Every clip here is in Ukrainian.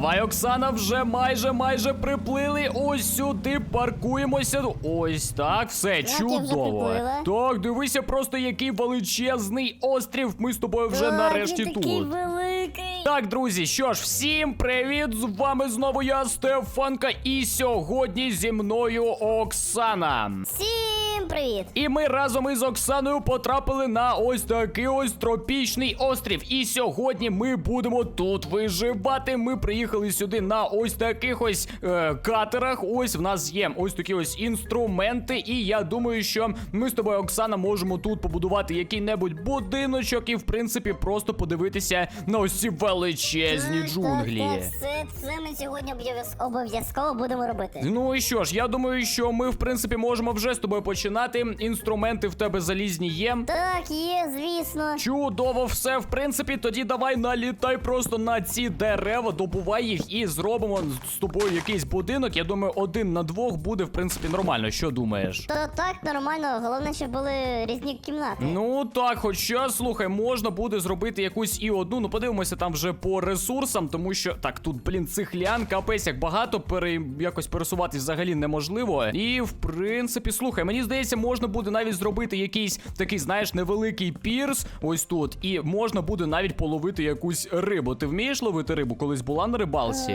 Давай, Оксана, вже майже майже приплили. Ось сюди паркуємося. Ось так, все чудово. Так, дивися, просто який величезний острів. Ми з тобою вже Так, нарешті він тут. такий великий. Так, друзі, що ж, всім привіт! З вами знову я, Стефанка, і сьогодні зі мною Оксана. Всім привіт. І ми разом із Оксаною потрапили на ось такий ось тропічний острів. І сьогодні ми будемо тут виживати. Ми приїхали сюди на ось таких ось е, катерах. Ось в нас є ось такі ось інструменти. І я думаю, що ми з тобою, Оксана, можемо тут побудувати який-небудь будиночок і, в принципі, просто подивитися на ось ці величезні Так, джунглі. Так, так, це, це ми сьогодні обов'яз- обов'язково будемо робити. Ну і що ж, я думаю, що ми в принципі можемо вже з тобою починати. Інструменти в тебе залізні є. Так, є, звісно. Чудово, все, в принципі, тоді давай налітай просто на ці дерева, добувай їх і зробимо з тобою якийсь будинок. Я думаю, один на двох буде, в принципі, нормально. Що думаєш? Та так, нормально, головне, щоб були різні кімнати. Ну так, хоча, слухай, можна буде зробити якусь і одну. Ну подивимося там вже по ресурсам, тому що так, тут, блін, цих лян, капець, як багато пере... якось пересуватись взагалі неможливо. І в принципі, слухай, мені здається, можна буде навіть зробити якийсь такий, знаєш, невеликий пірс ось тут, і можна буде навіть половити якусь рибу. Ти вмієш ловити рибу? Колись була на рибалці?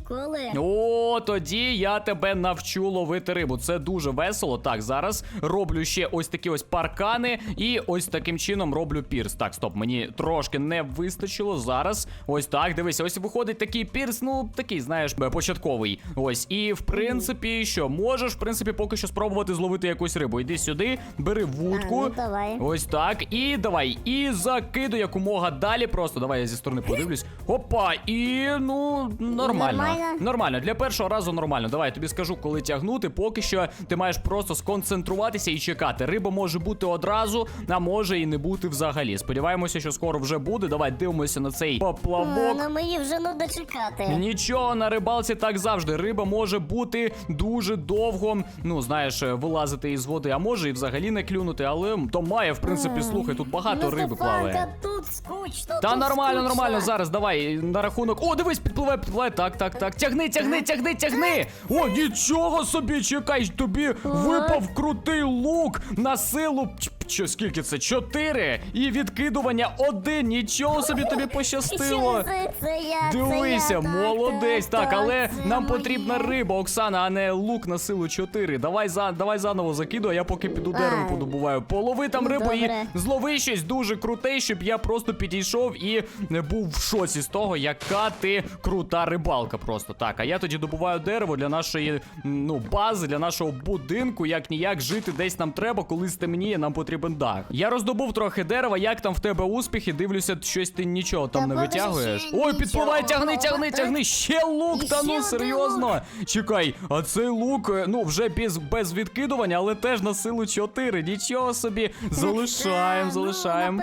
Ніколи. О, тоді я тебе навчу ловити рибу. Це дуже весело. Так, зараз роблю ще ось такі ось паркани, і ось таким чином роблю пірс. Так, стоп, мені трошки не вистачило. Зараз ось так. Дивися, ось виходить такий пірс, ну такий, знаєш, початковий. Ось, і в принципі, що можеш, в принципі, поки що спробувати зловити якусь рибу. Йди сюди, бери вудку. А, ну, давай. Ось так. І давай. І закиду якомога далі. Просто давай я зі сторони подивлюсь. Опа, і ну нормально. Нормально? Нормально. Для першого разу нормально. Давай я тобі скажу, коли тягнути. Поки що ти маєш просто сконцентруватися і чекати. Риба може бути одразу, а може і не бути взагалі. Сподіваємося, що скоро вже буде. Давай дивимося на цей поплавок. ну мені вже ну дочекати. Нічого на рибалці так завжди. Риба може бути дуже довго, ну знаєш, вилазити із води, а може і взагалі не клюнути, але то має, в принципі, слухай, тут багато ну, риби плаває. тут скучно. Та тут нормально, скучно. нормально. Зараз давай на рахунок. О, дивись, підпливає, підпливає. Так, так, так. Тягни, тягни, тягни, тягни. О, нічого собі, чекай, тобі випав крутий лук на силу. Що, скільки це? Чотири. І відкидування один. Нічого собі тобі пощастило. Це, це я, це Дивися, я, так, молодець. Так, але нам потрібна риба, Оксана, а не лук на силу 4. Давай за давай заново закидуй, а я поки піду дерево подобуваю. Полови там Ну, рибу добре. і злови щось дуже круте, щоб я просто підійшов і не був в шоці з того, яка ти крута рибалка. Просто так. А я тоді добуваю дерево для нашої ну бази, для нашого будинку. Як ніяк жити десь нам треба, коли стемніє, нам потрібен дах. Я роздобув трохи дерева. Як там в тебе успіхи? Дивлюся, щось ти нічого там не витягуєш. Ой, підпливай, тягни, тягни, тягни. Ще лук, та ну серйозно. Чекай, а цей лук, е, ну вже без, без відкидування, але теж на силу 4. Нічого собі. Залишаємо, залишаємо.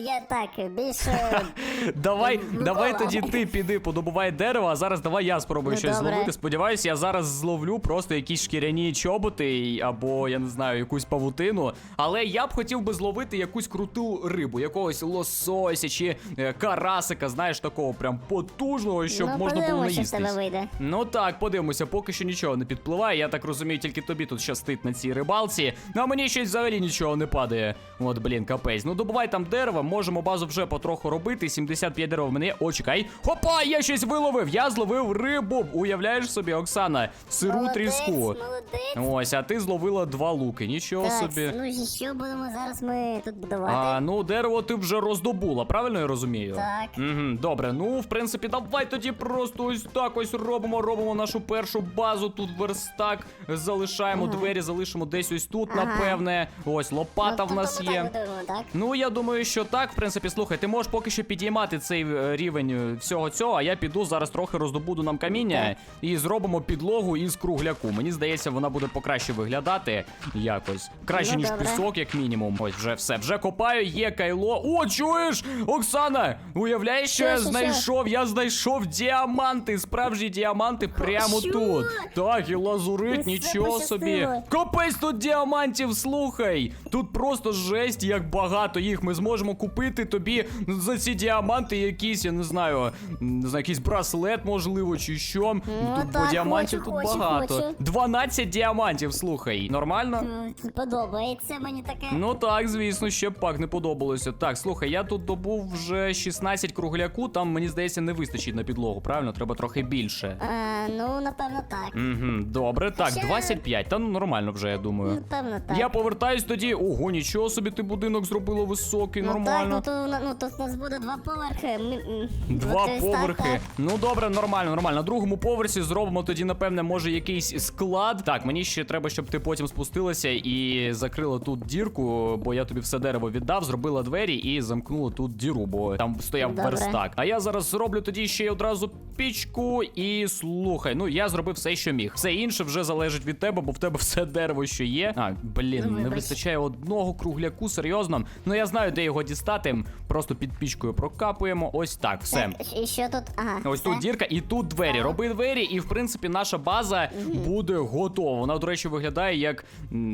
Я так більше. Давай, давай тоді ти піди подобувай дерево, а зараз давай я спробую Ну, щось зловити. Сподіваюсь, я зараз зловлю просто якісь шкіряні чоботи або я не знаю, якусь павутину. Але я б хотів би зловити якусь круту рибу, якогось лосося чи е, карасика, знаєш, такого прям потужного, щоб ну, можна було вийде. Ну так, подивимося, поки що нічого не підпливає. Я так розумію, тільки тобі тут щастить на цій рибалці. Ну а мені щось взагалі нічого не падає. От, блін, капець. Ну добувай там дерева, можемо базу вже потроху робити. 75 дерев в мене. О, чекай. Хопа, я щось виловив. Я зловив рибу. Уявляєш собі, Оксана, сиру Молодець, тріску. Молодець. Ось, а ти зловила два луки. Нічого Так, собі. ну і що будемо зараз ми тут будувати? А, ну дерево ти вже роздобула, правильно я розумію? Так. Угу, добре, ну в принципі, давай тоді просто ось так ось робимо. Робимо нашу першу базу. Тут верстак залишаємо, двері залишимо десь ось тут, Ага. напевне. Ось лопата Ну, в нас є. будемо, так? Ну, я думаю, що так, в принципі, слухай, ти можеш поки що підіймати цей е, рівень е, всього цього, а я піду зараз трохи роздобуду нам каміння і зробимо підлогу із кругляку. Мені здається, вона буде покраще виглядати якось. Краще, Ну, ніж пісок, як мінімум. Ось вже все. Вже копаю, є кайло. О, чуєш? Оксана! Уявляєш, що я знайшов? Я знайшов діаманти, справжні діаманти прямо тут. Так, і лазурит, нічого собі. Капець тут діамантів, слухай! Тут просто жесть, як багато їх. Ми зможемо купити. тобі за ці діаманти якісь, я не знаю, не знаю, якийсь браслет, можливо, чи що. тут бо Ну, діамантів хочу, тут хочу, багато. хочу. 12 діамантів, слухай. Нормально? М, Подобається мені таке. Ну так, звісно, ще б пак не подобалося. Так, слухай, я тут добув вже 16 кругляку, там мені здається не вистачить на підлогу, правильно? Треба трохи більше. А, ну, напевно, так. Угу, добре, так, Ще- 25. Та ну нормально вже, я думаю. Напевно, так. Я повертаюсь тоді. Ого, нічого собі ти будинок зробила високий, Ну нормально. Так, ну, то, ну тут у нас буде два поверхи. М, м, Два от так, поверхи. так. Ну добре, нормально, нормально. На другому поверсі зробимо тоді, напевне, може якийсь склад. Так, мені ще треба, щоб ти потім спустилася і закрила тут дірку, бо я тобі все дерево віддав, зробила двері і замкнула тут діру, бо там стояв Добре. верстак. А я зараз зроблю тоді ще й одразу пічку і слухай. Ну я зробив все, що міг. Все інше вже залежить від тебе, бо в тебе все дерево, що є. А, блін, Ну, не вибач. вистачає одного кругляку, серйозно. Ну я знаю, де його дістати. Просто під пічкою прокапуємо. Ось так, все. І що тут? Ага. Ось все. тут дірка, і тут двері. Роби двері, і в принципі наша база буде готова. Вона, до речі, виглядає як.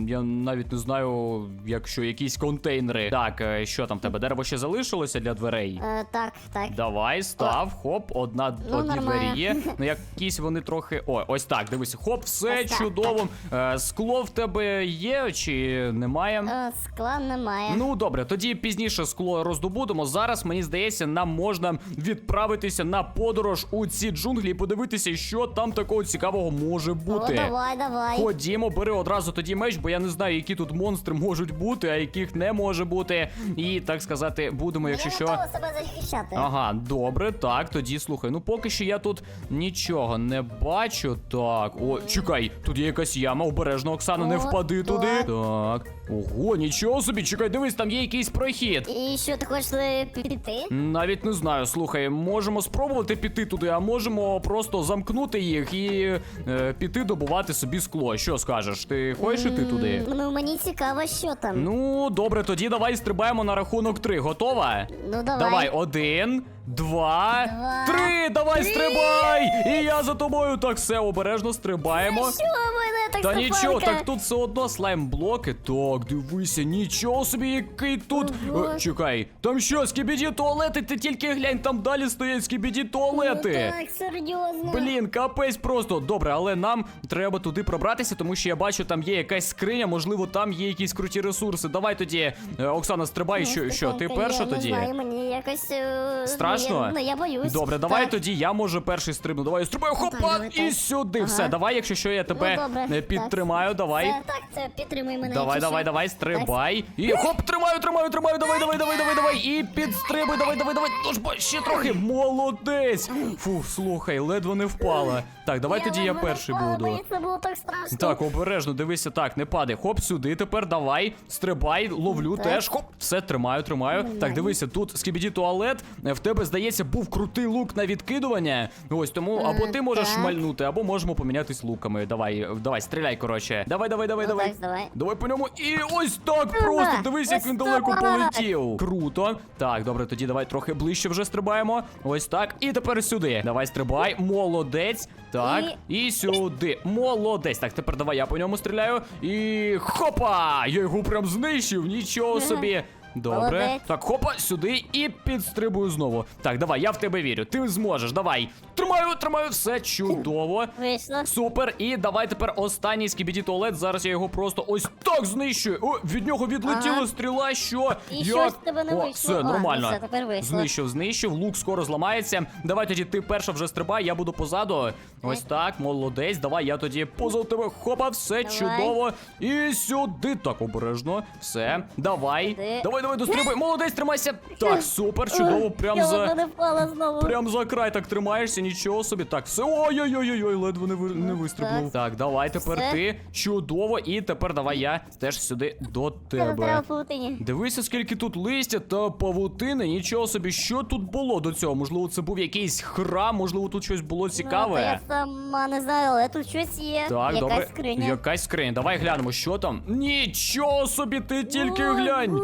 Я навіть не знаю, якщо якісь контейнери. Так, е, що там в тебе? Дерево ще залишилося для дверей? Е, так, так. Давай, став, хоп, одна Ну, одні нормально. двері є. Ну якісь вони трохи. О, ось так. Дивись, хоп, все Ось так, чудово. Е, скло в тебе є чи немає? Е, скла немає. Ну добре, тоді пізніше скло роздобудемо. Зараз мені здається, нам можна відправитися на подорож у ці джунглі і подивитися, що там такого цікавого може О, бути. давай, давай. Ходімо, бери одразу тоді меч, бо я не знаю, які тут монстри можуть бути, а яких не може бути. І так сказати, будемо, якщо я що. себе захищати. Ага, добре, так, тоді слухай. Ну поки що я тут нічого не бачу. Так, о, чекай, тут є якась яма, обережно, Оксана, не О, впади так. туди. Так. Ого, нічого собі, чекай, дивись, там є якийсь прохід. І що ти хочеш туди піти? Навіть не знаю, слухай, можемо спробувати піти туди, а можемо просто замкнути їх і е, піти добувати собі скло. Що скажеш? Ти хочеш іти туди? М, Ну мені цікаво, що там. Ну, добре, тоді давай стрибаємо на рахунок три. Готова? Ну, давай. Давай, один, два, Два, три. Давай, три. стрибай! І я за тобою. Так, все, обережно стрибаємо. Що мене так Та нічого, так тут все одно слайм-блоки. Так, дивися, нічого собі, який тут. Ого. Е, чекай, там що, скібіді туалети? Ти тільки глянь, там далі стоять скібіді туалети. Ну, так, серйозно. Блін, капець просто. Добре, але нам треба туди пробратися, тому що я бачу, там є якась скриня, можливо, там є якісь круті ресурси. Давай тоді, е, Оксана, стрибай, Ну, що, що, ти перша тоді? Не знаю, мені якось е, Страшно? Я, ну, я боюсь. Добре, давай Так. тоді я може перший стрибну. Давай я стрибаю, хопа, давай, і так. сюди. Ага. Все, давай, якщо що, я тебе ну, добре, е, підтримаю, так. давай. Це, так, це підтримуй мене. Давай, давай, що. давай, стрибай. І хоп, тримаю, тримаю, тримаю. Давай, давай, давай, давай, давай. І підстрибуй, давай, давай, давай. Тож бо ще трохи. Молодець. Фу, слухай, ледве не впала. Так, давай тоді я перший впала, буду. Це було так страшно. Так, обережно, дивися, так, не падай. Хоп, сюди тепер давай. Стрибай, ловлю Так. теж. Хоп, все, тримаю, тримаю. Так, дивися, тут скібіді туалет. Е, В тебе, здається, був крутий лук на відкидування. Ось тому або ти можеш так. шмальнути, або можемо помінятись луками. Давай, давай, стріляй, коротше. Давай, давай, давай, Ну, давай. так, давай. Давай по ньому. І ось так просто. Дивись, як ось він далеко так. полетів. Круто. Так, добре, тоді давай трохи ближче вже стрибаємо. Ось так. І тепер сюди. Давай стрибай. Молодець. Так. І сюди. Молодець. Так, тепер давай я по ньому стріляю. І хопа! Я його прям знищив. Нічого собі. Добре. Молодець. Так, хопа, сюди і підстрибую знову. Так, давай, я в тебе вірю. Ти зможеш. Давай. Тримаю, тримаю, все чудово. Вийшло. Супер, і давай тепер останній скібіді туалет. Зараз я його просто ось так знищую. О, від нього відлетіла Ага. стріла. Що? І щось в тебе не О, вийшло. Все, А, нормально. все, тепер вийшло. Знищив, знищив. Лук скоро зламається. Давай тоді ти перша вже стрибай, я буду позаду. Ось так, молодець. Давай я тоді позов тебе. Хопа, все Давай. чудово. І сюди. Так, обережно. Все. Давай. Сюди. Давай, давай, дострибуй. Молодець, тримайся. Так, супер, чудово. Прям я за. не впала знову. Прям за край так тримаєшся, нічого собі. Так, все. Ой-ой-ой-ой, ледве не, ви... не вистрибнув. так. Так, давай тепер Все. ти. Чудово. І тепер давай я теж сюди до Треба тебе. в паутині. Дивися, скільки тут листя та павутини. Нічого собі, що тут було до цього? Можливо, це був якийсь храм, можливо, тут щось було Ну, цікаве. я сама не знаю, але тут щось є. Так, Якась добре. скриня. Якась скриня. Давай глянемо, що там. Нічого собі, ти тільки глянь.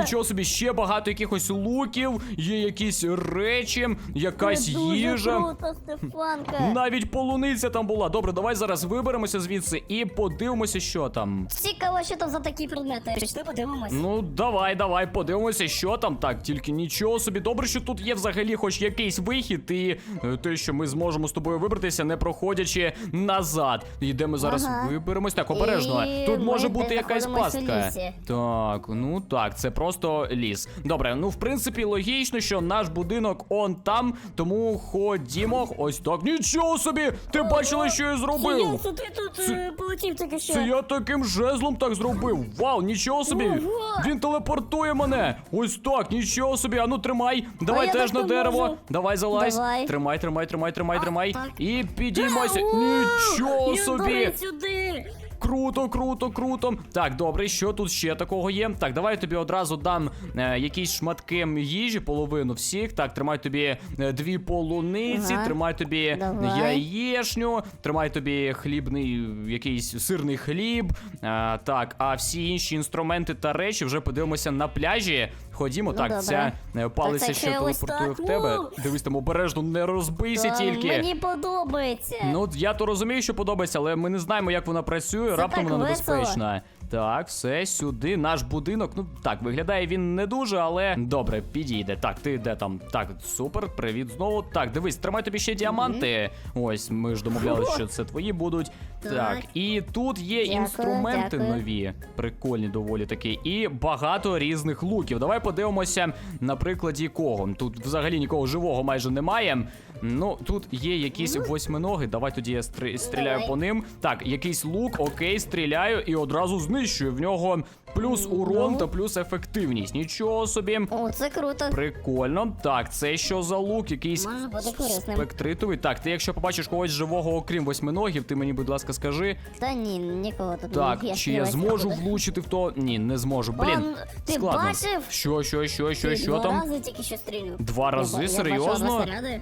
Нічого собі, ще багато якихось луків, є якісь речі, якась Це дуже їжа. круто, Стефанка. Навіть полуниця там була. Добре, давай зараз виберемося звідси і подивимося, що там. Цікаво, що там за такі предмети. Пішли подивимось. Ну, давай, давай, подивимося, що там. Так, тільки нічого собі. Добре, що тут є взагалі хоч якийсь вихід, і е, те, що ми зможемо з тобою вибратися, не проходячи назад. Ми зараз Ага. виберемось. Так, обережно. І Тут може бути якась знаходимось у пастка. лісі. Так, ну так, це просто ліс. Добре, ну в принципі логічно, що наш будинок он там, тому ходімо. Ось так. Нічого собі! Ти бачила, що я зробив? Це ти тут Це- е, полетів тільки що. Це я таким жезлом так зробив. Вау, нічого собі. Ого! Він телепортує мене. Ось так, нічого собі. Ану, тримай. Давай я теж так на не дерево. можу. Давай залазь. Давай. Тримай, тримай, тримай, тримай, тримай. так. І підіймайся. Ау! Нічого собі. сюди. Круто, круто, круто. Так, добре, що тут ще такого є? Так, давай я тобі одразу дам е, якісь шматки їжі, половину всіх. Так, тримай тобі е, дві полуниці, Ага. тримай тобі Давай. яєшню, тримай тобі хлібний, якийсь сирний хліб. Е, так, а всі інші інструменти та речі вже подивимося на пляжі. Ходімо, Ну, так, добре. ця е, палиця, Так, це що ще ось телепортує так, в тебе. Дивись там обережно, не розбийся Та тільки. Мені подобається. Ну, я то розумію, що подобається, але ми не знаємо, як вона працює. Це Раптом так вона весело. небезпечна. Так, все сюди. Наш будинок. Ну так, виглядає він не дуже, але добре, підійде. Так, ти де там? Так, супер, привіт знову. Так, дивись, тримай тобі ще діаманти. Ось, ми ж домовлялися, що це твої будуть. Так, Так. і тут є Дякую, інструменти дякую. нові. Прикольні доволі таки. І багато різних луків. Давай подивимося на прикладі кого. Тут взагалі нікого живого майже немає. Ну, тут є якісь восьминоги. Давай тоді я стри- стріляю по ним. Так, якийсь лук, окей, стріляю і одразу знищую. В нього плюс урон Ну. та плюс ефективність. Нічого собі. О, це круто. Прикольно. Так, це що за лук? Якийсь Може бути корисним. спектритовий. Так, ти якщо побачиш когось живого, окрім восьминогів, ти мені, будь ласка, скажи. Та ні, нікого тут Так, не чи я зможу влучити в то? Ні, не зможу. Блін, ти складно. бачив? Що, що, що, що, що два там? рази тільки що стрілю. Два рази? Серйозно? снаряди.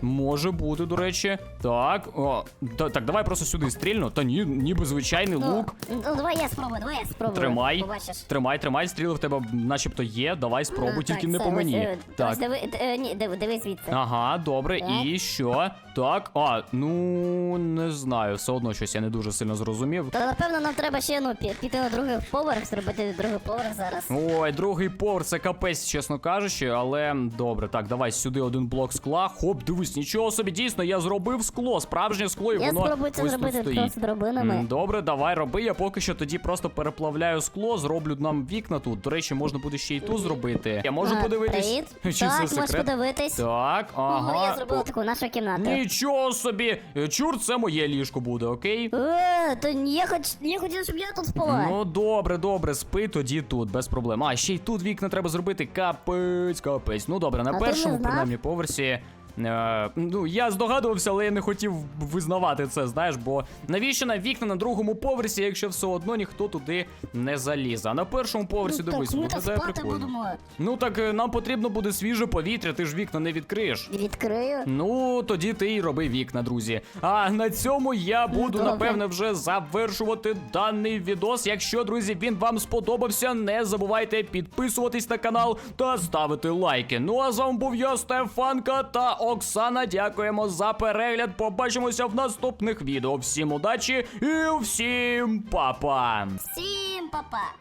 Може бути, до речі. Так, о, та- так, давай просто сюди стрільну. Та ні, ніби звичайний Ну, лук. Ну, давай я спробую, давай я спробую. Тримай, Побачиш. тримай, тримай, стріли в тебе начебто є. Давай спробуй, Ну, тільки так, не це по ось, мені. е, Так. Ось диви, е, ні, диви, дивись звідси. Ага, добре, Так. і що? Так, а, ну не знаю, все одно щось я не дуже сильно зрозумів. Та напевно нам треба ще ну, пі- піти на другий поверх, зробити другий поверх зараз. Ой, другий поверх, це капець, чесно кажучи, але добре, так, давай сюди один блок скла. Хоп, дивись, нічого собі, дійсно, я зробив скло, справжнє скло, і Я воно спробую це ось тут зробити стоїть. просто драбинами. М, Добре, давай роби. Я поки що тоді просто переплавляю скло, зроблю нам вікна тут. До речі, можна буде ще й тут зробити. Я можу А, подивитись? Привіт. Чи це так, можеш секрет? подивитись. Так, ага. Ага. Я зробила таку нашу кімнату. Нічого собі! Чур, це моє ліжко буде, окей? Е, то я хоч я хотіла, щоб я тут спала. Ну добре, добре, спи тоді тут, без проблем. А ще й тут вікна треба зробити. Капець, капець. Ну добре, на А ти першому знав? принаймні поверсі. Е, ну, я здогадувався, але я не хотів визнавати це, знаєш, бо навіщо на вікна на другому поверсі, якщо все одно ніхто туди не залізе. А на першому поверсі ну, дивись, так, ми виглядає спати прикольно. будемо. Ну так е, нам потрібно буде свіже повітря, ти ж вікна не відкриєш. Відкрию. Ну, тоді ти й роби вікна, друзі. А на цьому я буду, добре. напевне, вже завершувати даний відос. Якщо, друзі, він вам сподобався, не забувайте підписуватись на канал та ставити лайки. Ну а з вами був я, Стефанка та Оксана. Дякуємо за перегляд. Побачимося в наступних відео. Всім удачі і всім па-па! Всім па-па.